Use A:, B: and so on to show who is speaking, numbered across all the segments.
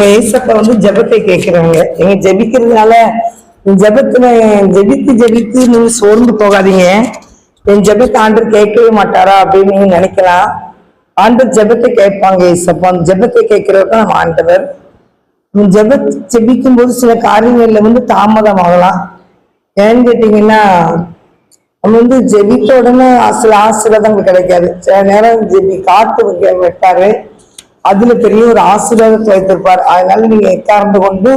A: வயசப்ப வந்து ஜெபத்தை கேட்கிறாங்க எங்க ஜெபிக்கிறதுனால ஜபத்துல ஜெபித்து ஜெபித்து நீங்க சோர்ந்து போகாதீங்க. என் ஜெபத்தை ஆண்டர் கேட்கவே மாட்டாரா அப்படின்னு நீங்க நினைக்கலாம். ஆண்டர் ஜெபத்தை கேட்பாங்க ஏசப்பா அந்த ஜெபத்தை கேட்கிறவங்க நம்ம ஆண்டவர். ஜப ஜபிக்கும் போது சில காரியங்கள்ல வந்து தாமதம் ஆகலாம். ஏன்னு கேட்டீங்கன்னா நம்ம வந்து ஜெபித்த உடனே சில ஆசீர்வாதங்கள் கிடைக்காது. சில நேரம் ஜெபி காத்து வெட்டாரு வைப்பாரு. அதுல பெரிய ஒரு ஆசீர்வாதத்தை வைத்திருப்பார். அதனால நீங்க எக்கார்ந்து கொண்டு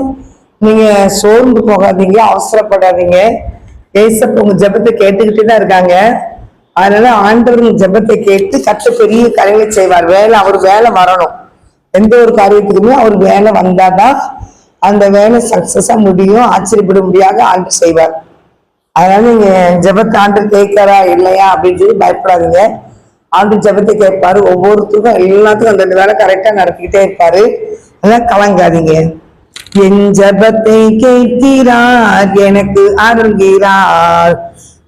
A: நீங்க சோர்ந்து போகாதீங்க அவசரப்படாதீங்க. ஏசப்ப உங்க ஜெபத்தை கேட்டுக்கிட்டே தான் இருக்காங்க. அதனால ஆண்டவர் உங்க ஜெபத்தை கேட்டு கத்த பெரிய கலைகளை செய்வார். வேலை அவர் வேலை வரணும். எந்த ஒரு காரியத்துக்குமே அவர் வேலை வந்தாதான் அந்த வேலை சக்சஸா முடியும் ஆச்சரியப்பட முடியாத ஆண்டு செய்வார். அதனால நீங்க ஜெபத்தை ஆண்டு கேட்கறா இல்லையா அப்படின்னு சொல்லி பயப்படாதீங்க. ஆண்டு ஜெபத்தை கேட்பாரு. ஒவ்வொருத்தருக்கும் எல்லாத்துக்கும் அந்த வேலை கரெக்டா நடத்திக்கிட்டே இருப்பாரு. அதெல்லாம் கலங்காதீங்க. என் ஜெபத்தை கேட்கிறார் எனக்கு அருள்கிறார்.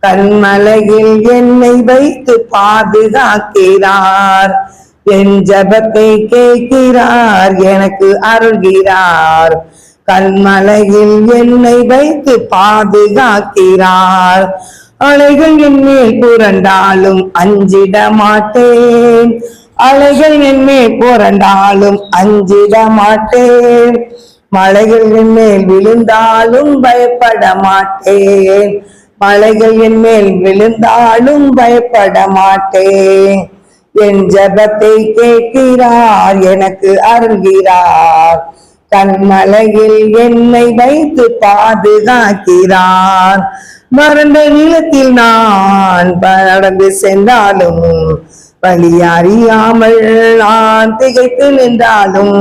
A: கண்மலையில் என்னை வைத்து பாதுகாக்கிறார். என் ஜெபத்தை கேட்கிறார் எனக்கு அருள்கிறார். கண்மலையில் என்னை வைத்து பாதுகாக்கிறார். அலைகள் என்மேல் புரண்டாலும் அஞ்சிட மாட்டேன் அலைகள் என்மேல் புரண்டாலும் அஞ்சிட மாட்டேன் மலைகள் என் மேல் விழுந்தாலும் பயப்பட மாட்டேன் மலைகள் என் மேல் விழுந்தாலும் பயப்பட மாட்டேன் என் ஜபத்தை கேட்கிறார் எனக்கு அருள்கிறார். கண்மலையில் என்னை வைத்து பாதுகாக்கிறார். மறந்த நிலத்தில் நான் நடந்து சென்றாலும் வழி அறியாமல் நான் திகைத்து நின்றாலும்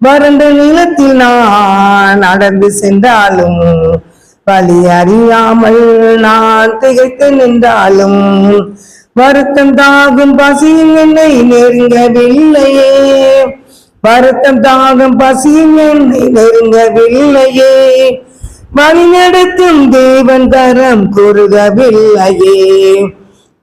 A: வறண்ட நிலத்தில் நான் நடந்து சென்றாலும் வழி அறியாமல் நான் திகைத்து நின்றாலும் வருத்தம் தாகும் பசியும் என்னை நெருங்கவில்லையே. வருத்தம் தாகம் பசியும் என்னை நெருங்கவில்லையே. வழிநடத்தும் தேவன் தரம் குறுகவில்லையே.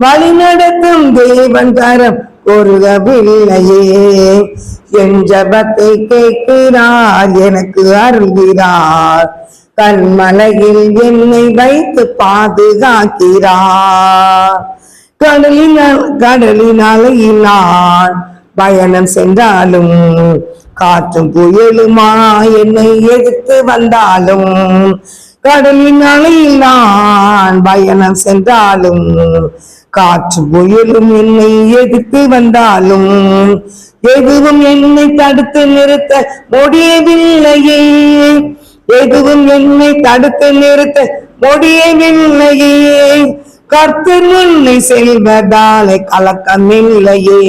A: வழிநடத்தும் தேவன் தரம் குறுகவில்லையே. என் ஜபத்தை கேட்கிறார் எனக்கு அருள்கிறார். கண்மலையில் என்னை வைத்து பாதுகாக்கிறார். கடலினால் கடலின் நான் பயணம் சென்றாலும் காற்றும் புயலுமா? என்னை எடுத்து வந்தாலும் கடலின் அலையில் நான் பயணம் சென்றாலும் காற்று புயலும் என்னை எதிர்த்து வந்தாலும் எதுவும் என்னை தடுத்து நிறுத்த முடியவில்லையே. எதுவும் என்னை தடுத்து நிறுத்த முடியவில்லையே. கர்த்தர் முன்னை செல்வதாலே கலக்கமில்லையே.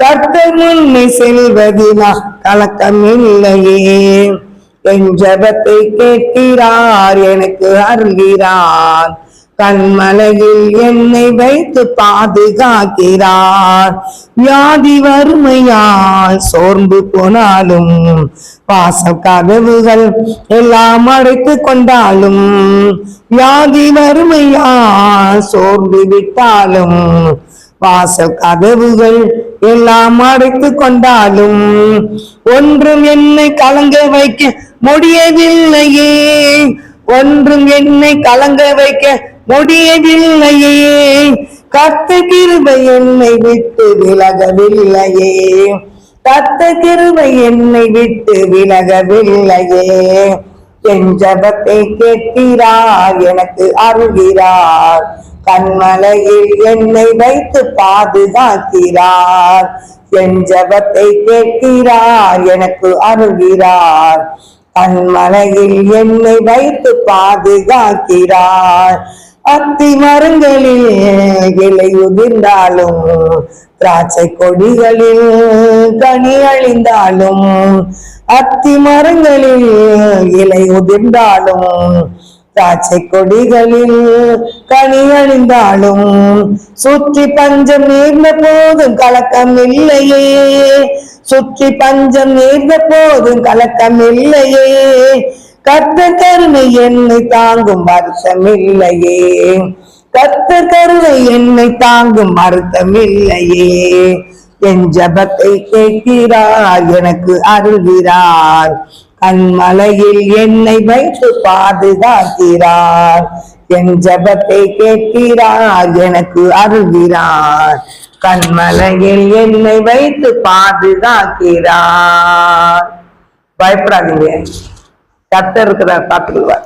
A: கர்த்தர் முன்னை செல்வதினா கலக்கமில்லையே. என் ஜபத்தை கேட்கிறார் எனக்கு அருள்கிறார். கண்மலையில் என்னை வைத்து பாதுகாக்கிறார். வியாதி வறுமையால் சோர்ந்து போனாலும் வாசல் கதவுகள் எல்லாம் அடைத்து கொண்டாலும் வியாதி வறுமையால் சோர்ந்து விட்டாலும் வாசல் கதவுகள் எல்லாம் அடைத்து கொண்டாலும் ஒன்றும் என்னை கலங்க வைக்க முடியவில்லையே. ஒன்றும் என்னை கலங்க வைக்க முடியவில்லையே. கத்த கிருபை என்னை விட்டு விலகவில்லையே. கத்த கிருபை என்னை விட்டு விலகவில்லையே. என் ஜபத்தை கேட்கிறார் எனக்கு அருகிறார் கண்மலையில் என்னை வைத்து பாதுகாக்கிறார். என் ஜபத்தை கேட்கிறார் எனக்கு அருகிறார் கண்மலையில் என்னை வைத்து பாதுகாக்கிறார். அத்தி மரங்களில் இலை உதிர்ந்தாலும் திராட்சை கொடிகளில் கனி அழிந்தாலும் அத்தி மரங்களில் இலை உதிர்ந்தாலும் திராட்சை கொடிகளில் கனி அழிந்தாலும் சுற்றி பஞ்சம் நேர்ந்த போதும் கலக்கம் இல்லையே. சுற்றி பஞ்சம் நேர்ந்த போதும் கலக்கம் இல்லையே. கத்த கருணை என்னை தாங்கும் வருத்தம் இல்லையே கத்த கருணை என்னை தாங்கும் வருத்தம் இல்லையே என் ஜபத்தை கேட்கிறார் எனக்கு அருள்கிறார். கண்மலையில் என்னை வைத்து பாதுகாக்கிறார். என் ஜபத்தை கேட்கிறார் எனக்கு அருள்கிறார். கண்மலையில் என்னை வைத்து பாதுகாக்கிறார். பயப்படாதீங்க. கத்த இருக்கிறார் பார்த்துக்குவார்